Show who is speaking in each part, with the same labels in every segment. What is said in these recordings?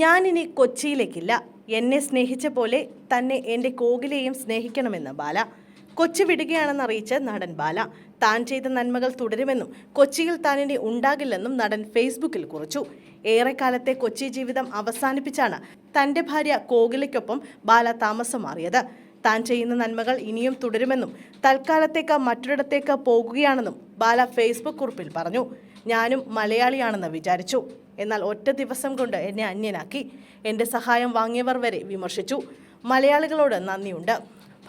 Speaker 1: ഞാനിനി കൊച്ചിയിലേക്കില്ല. എന്നെ സ്നേഹിച്ച പോലെ തന്നെ എന്റെ കോകിലെയും സ്നേഹിക്കണമെന്ന് ബാല. കൊച്ചി വിടുകയാണെന്ന് അറിയിച്ച നടൻ ബാല. താൻ ചെയ്ത നന്മകൾ തുടരുമെന്നും കൊച്ചിയിൽ താൻ ഇനി ഉണ്ടാകില്ലെന്നും നടൻ ഫേസ്ബുക്കിൽ കുറിച്ചു. ഏറെക്കാലത്തെ കൊച്ചി ജീവിതം അവസാനിപ്പിച്ചാണ് തന്റെ ഭാര്യ കോകിലയ്ക്കൊപ്പം ബാല താമസം മാറിയത്. താൻ ചെയ്യുന്ന നന്മകൾ ഇനിയും തുടരുമെന്നും തൽക്കാലത്തേക്ക് മറ്റൊരിടത്തേക്ക് പോകുകയാണെന്നും ബാല ഫേസ്ബുക്ക് കുറിപ്പിൽ പറഞ്ഞു. ഞാനും മലയാളിയാണെന്ന് വിചാരിച്ചു. എന്നാൽ ഒറ്റ ദിവസം കൊണ്ട് എന്നെ അന്യനാക്കി. എന്റെ സഹായം വാങ്ങിയവർ വരെ വിമർശിച്ചു. മലയാളികളോട് നന്ദിയുണ്ട്.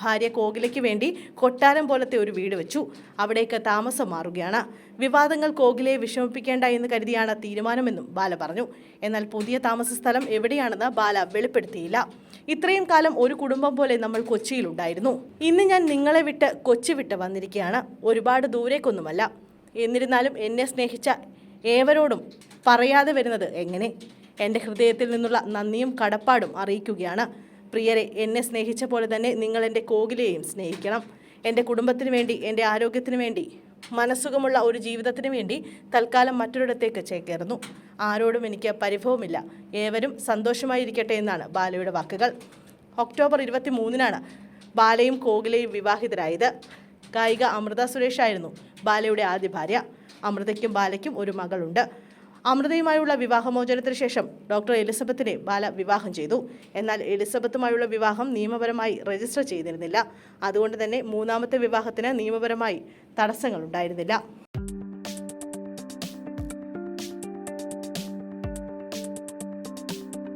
Speaker 1: ഭാര്യ കോകിലയ്ക്ക് വേണ്ടി കൊട്ടാരം പോലത്തെ ഒരു വീട് വെച്ചു. അവിടേക്ക് താമസം മാറുകയാണ്. വിവാദങ്ങൾ കോകിലയെ വിഷമിപ്പിക്കേണ്ട എന്ന് കരുതിയാണ് തീരുമാനമെന്നും ബാല പറഞ്ഞു. എന്നാൽ പുതിയ താമസ സ്ഥലം എവിടെയാണെന്ന് ബാല വെളിപ്പെടുത്തിയില്ല. ഇത്രയും കാലം ഒരു കുടുംബം പോലെ നമ്മൾ കൊച്ചിയിലുണ്ടായിരുന്നു. ഇന്ന് ഞാൻ നിങ്ങളെ വിട്ട് കൊച്ചി വിട്ട് വന്നിരിക്കുകയാണ്. ഒരുപാട് ദൂരേക്കൊന്നുമല്ല. എന്നിരുന്നാലും എന്നെ സ്നേഹിച്ച ഏവരോടും പറയാതെ വരുന്നത് എങ്ങനെ? എന്റെ ഹൃദയത്തിൽ നിന്നുള്ള നന്ദിയും കടപ്പാടും അറിയിക്കുകയാണ്. പ്രിയരെ എന്നെ സ്നേഹിച്ച പോലെ തന്നെ നിങ്ങൾ എന്റെ കോകിലെയും സ്നേഹിക്കണം. എന്റെ കുടുംബത്തിന് വേണ്ടി എന്റെ ആരോഗ്യത്തിന് വേണ്ടി മനസ്സുഖമുള്ള ഒരു ജീവിതത്തിന് വേണ്ടി തൽക്കാലം മറ്റൊരിടത്തേക്ക് ചേക്കേറുന്നു. ആരോടും എനിക്ക് പരിഭവമില്ല. ഏവരും സന്തോഷമായിരിക്കട്ടെ എന്നാണ് ബാലയുടെ വാക്കുകൾ. ഒക്ടോബർ ഇരുപത്തി മൂന്നിനാണ് ബാലയും കോകിലയും വിവാഹിതരായത്. ഗായിക അമൃത സുരേഷ് ആയിരുന്നു ബാലയുടെ ആദ്യ ഭാര്യ. അമൃതയ്ക്കും ബാലയ്ക്കും ഒരു മകളുണ്ട്. അമൃതയുമായുള്ള വിവാഹമോചനത്തിന് ശേഷം ഡോക്ടർ എലിസബത്തിനെ ബാല വിവാഹം ചെയ്തു. എന്നാൽ എലിസബത്തുമായുള്ള വിവാഹം നിയമപരമായി രജിസ്റ്റർ ചെയ്തിരുന്നില്ല. അതുകൊണ്ട് തന്നെ മൂന്നാമത്തെ വിവാഹത്തിന് നിയമപരമായി തടസ്സങ്ങൾ ഉണ്ടായിരുന്നില്ല